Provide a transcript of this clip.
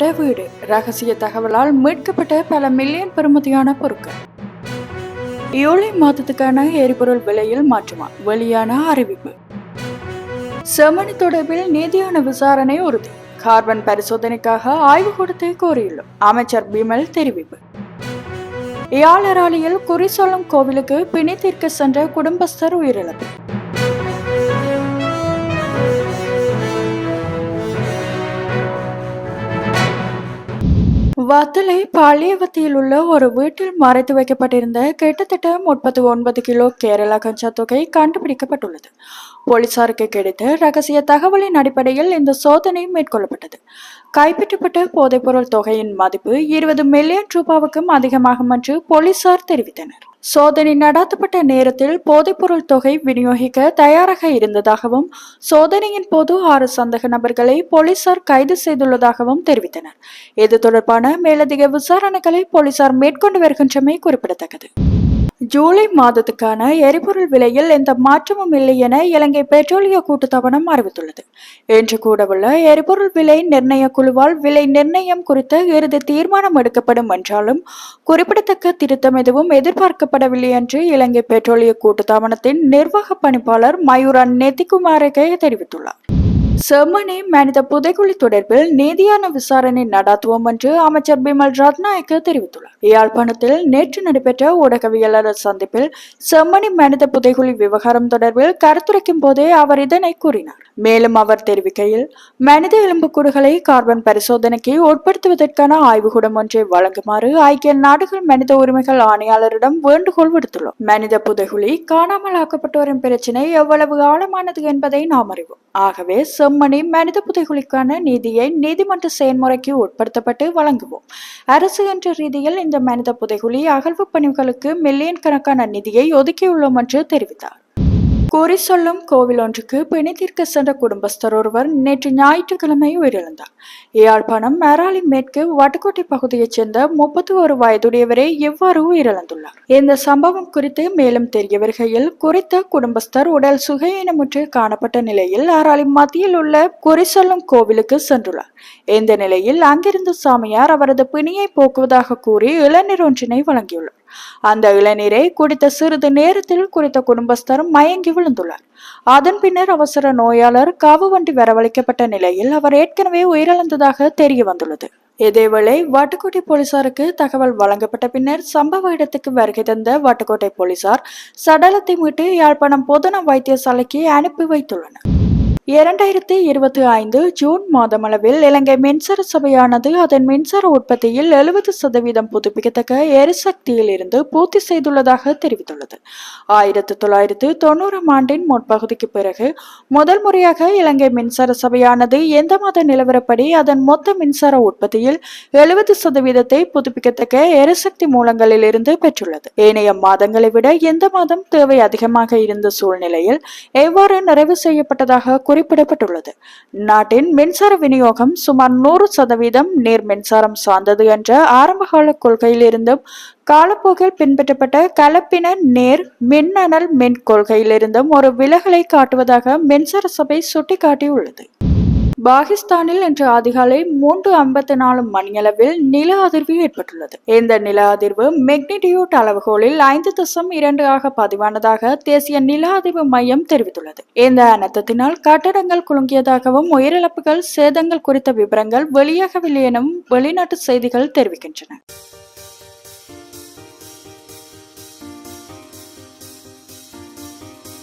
மீட்கப்பட்ட வீடு. ரகசிய தகவலால் மீட்கப்பட்ட பல மில்லியன் பெறுமதியான பொருட்கள். ஜூலை மாதத்துக்கான எரிபொருள் விலையில் மாற்றமா வெளியான அறிவிப்பு. செமனி தொடர்பில் நீதியான விசாரணை உறுதி. கார்பன் பரிசோதனைக்காக ஆய்வு கொடுத்து கோரியுள்ளோம். அமைச்சர் பிமல் தெரிவிப்பு. யாழராளியில் குறி சொல்லும் கோவிலுக்கு பிணை தீர்க்க சென்ற குடும்பஸ்தர் உயிரிழப்பு. வத்தலை பாலியவத்தியில் உள்ள ஒரு வீட்டில் மறைத்து வைக்கப்பட்டிருந்த கிட்டத்தட்ட முப்பத்தி ஒன்பது கிலோ கேரளா கஞ்சா தொகை கண்டுபிடிக்கப்பட்டுள்ளது. போலீசாருக்கு கிடைத்த ரகசிய தகவலின் அடிப்படையில் இந்த சோதனை மேற்கொள்ளப்பட்டது. கைப்பற்றப்பட்ட போதைப்பொருள் தொகையின் மதிப்பு இருபது மில்லியன் ரூபாவுக்கும் அதிகமாகும் என்று போலீசார் தெரிவித்தனர். சோதனை நடாத்தப்பட்ட நேரத்தில் போதைப்பொருள் தொகை விநியோகிக்க தயாராக இருந்ததாகவும் சோதனையின் போது ஆறு சந்தக நபர்களை போலீசார் கைது செய்துள்ளதாகவும் தெரிவித்தனர். இது தொடர்பான மேலதிக விசாரணைகளை போலீசார் மேற்கொண்டு வருகின்றமை குறிப்பிடத்தக்கது. ஜூலை மாதத்துக்கான எரிபொருள் விலையில் எந்த மாற்றமும் இல்லை என இலங்கை பெட்ரோலிய கூட்டுத்தாபனம் அறிவித்துள்ளது. இன்று கூடவுள்ள எரிபொருள் விலை நிர்ணய குழுவால் விலை நிர்ணயம் குறித்த இறுதி தீர்மானம் எடுக்கப்படும் என்றாலும் குறிப்பிடத்தக்க திருத்தம் எதுவும் எதிர்பார்க்கப்படவில்லை என்று இலங்கை பெட்ரோலிய கூட்டுத்தாபனத்தின் நிர்வாக பணிப்பாளர் மயூரன் நெத்திகுமாரகே தெரிவித்துள்ளார். செம்மனே மனித புதைக்குழி தொடர்பில் நீதியான விசாரணை நடாத்துவோம் என்று அமைச்சர் பிமல் ரத்நாயக்க தெரிவித்துள்ளார். யாழ்ப்பாணத்தில் நேற்று நடைபெற்ற ஊடகவியலாளர் சந்திப்பில் செம்மணி மனித புதைக்குழி விவகாரம் தொடர்பில் கருத்துரைக்கும் போதே அவர் இதனை கூறினார். மேலும் அவர் தெரிவிக்கையில் மனித எலும்புக்கூடுகளை கார்பன் பரிசோதனைக்கு உட்படுத்துவதற்கான ஆய்வுகூடம் ஒன்றை வழங்குமாறு ஐக்கிய நாடுகள் மனித உரிமைகள் ஆணையாளரிடம் வேண்டுகோள் விடுத்துள்ளோம். மனித புதைகுழி காணாமல் ஆக்கப்பட்டோரின் பிரச்சினை எவ்வளவு ஆழமானது என்பதை நாம் அறிவோம். ஆகவே செம்மணி மனித புதைகுலிக்கான நீதியை நீதிமன்ற செயல்முறைக்கு உட்படுத்தப்பட்டு வழங்குவோம். அரசு என்ற ரீதியில் இந்த மனித புதைகுழி அகழ்வு பணிகளுக்கு மில்லியன் கணக்கான நிதியை ஒதுக்கியுள்ளோம் என்று தெரிவித்தார். கூறி சொல்லும் கோவில் ஒன்றுக்கு பிணை தீர்க்க சென்ற குடும்பஸ்தர் ஒருவர் நேற்று ஞாயிற்றுக்கிழமை உயிரிழந்தார். யாழ்ப்பாணம் மேராளி மேற்கு வட்டுக்கோட்டை பகுதியைச் சேர்ந்த முப்பத்தி ஒரு வயதுடையவரே இவ்வாறு உயிரிழந்துள்ளார்? இந்த சம்பவம் குறித்து மேலும் தெரிய வருகையில் குறித்த குடும்பஸ்தர் உடல் சுகையினமுற்று காணப்பட்ட நிலையில் ஆராளி மத்தியில் உள்ள குறி சொல்லும் கோவிலுக்கு சென்றுள்ளார். இந்த நிலையில் அங்கிருந்த சாமியார் அவரது பிணியை போக்குவதாக கூறி இளநீர் ஒன்றினை வழங்கியுள்ளார். அந்த இளநீரை குடித்த சிறிது நேரத்தில் குறித்த குடும்பஸ்தர் மயங்கி விழுந்துள்ளார். அதன் பின்னர் அவசர நோயாளர் காவு வண்டி வரவழைக்கப்பட்ட நிலையில் அவர் ஏற்கனவே உயிரிழந்ததாக தெரிய வந்துள்ளது. இதேவேளை வாட்டுக்கோட்டை போலீசாருக்கு தகவல் வழங்கப்பட்ட பின்னர் சம்பவ இடத்துக்கு வருகை தந்த வாட்டுக்கோட்டை போலீசார் சடலத்தை மீட்டு யாழ்ப்பாணம் பொதுன வைத்தியசாலைக்கு அனுப்பி வைத்துள்ளனர். இரண்டாயிரத்தி இருபத்தி ஐந்து ஜூன் மாதமளவில் இலங்கை மின்சார சபையானது அதன் மின்சார உற்பத்தியில் எழுபது சதவீதம் புதுப்பிக்கத்தக்க எரிசக்தியில் இருந்து பூர்த்தி செய்துள்ளதாக தெரிவித்துள்ளது. ஆயிரத்தி தொள்ளாயிரத்து தொண்ணூறாம் ஆண்டின் முற்பகுதிக்கு பிறகு முதல் முறையாக இலங்கை மின்சார சபையானது எந்த மாத நிலவரப்படி அதன் மொத்த மின்சார உற்பத்தியில் எழுபது சதவீதத்தை புதுப்பிக்கத்தக்க எரிசக்தி மூலங்களில் இருந்து பெற்றுள்ளது. ஏனைய மாதங்களை விட எந்த மாதம் தேவை அதிகமாக இருந்த சூழ்நிலையில் எவ்வாறு நிறைவு செய்யப்பட்டதாக குறிப்பிடப்பட்டுள்ளது. நாட்டின் மின்சார விநியோகம் சுமார் நூறு சதவீதம் நீர் மின்சாரம் சார்ந்தது என்ற ஆரம்பகால கொள்கையில் இருந்தும் காலப்போக்கில் பின்பற்றப்பட்ட கலப்பின நேர் மின்னணல் மின் கொள்கையிலிருந்தும் ஒரு விலகலை காட்டுவதாக மின்சார சபை சுட்டிக்காட்டியுள்ளது. பாகிஸ்தானில் இன்று அதிகாலை மூன்று ஐம்பத்தி நாலு மணியளவில் நில அதிர்வு ஏற்பட்டுள்ளது. இந்த நில அதிர்வு மெக்னிடியூட் அளவுகோலில் ஐந்து தசம் இரண்டு ஆக பதிவானதாக தேசிய நில அதிர்வு மையம் தெரிவித்துள்ளது. இந்த அனர்த்தத்தினால் கட்டடங்கள் குலுங்கியதாகவும் உயிரிழப்புகள் சேதங்கள் குறித்த விவரங்கள் வெளியாகவில்லை எனவும் வெளிநாட்டு செய்திகள் தெரிவிக்கின்றன.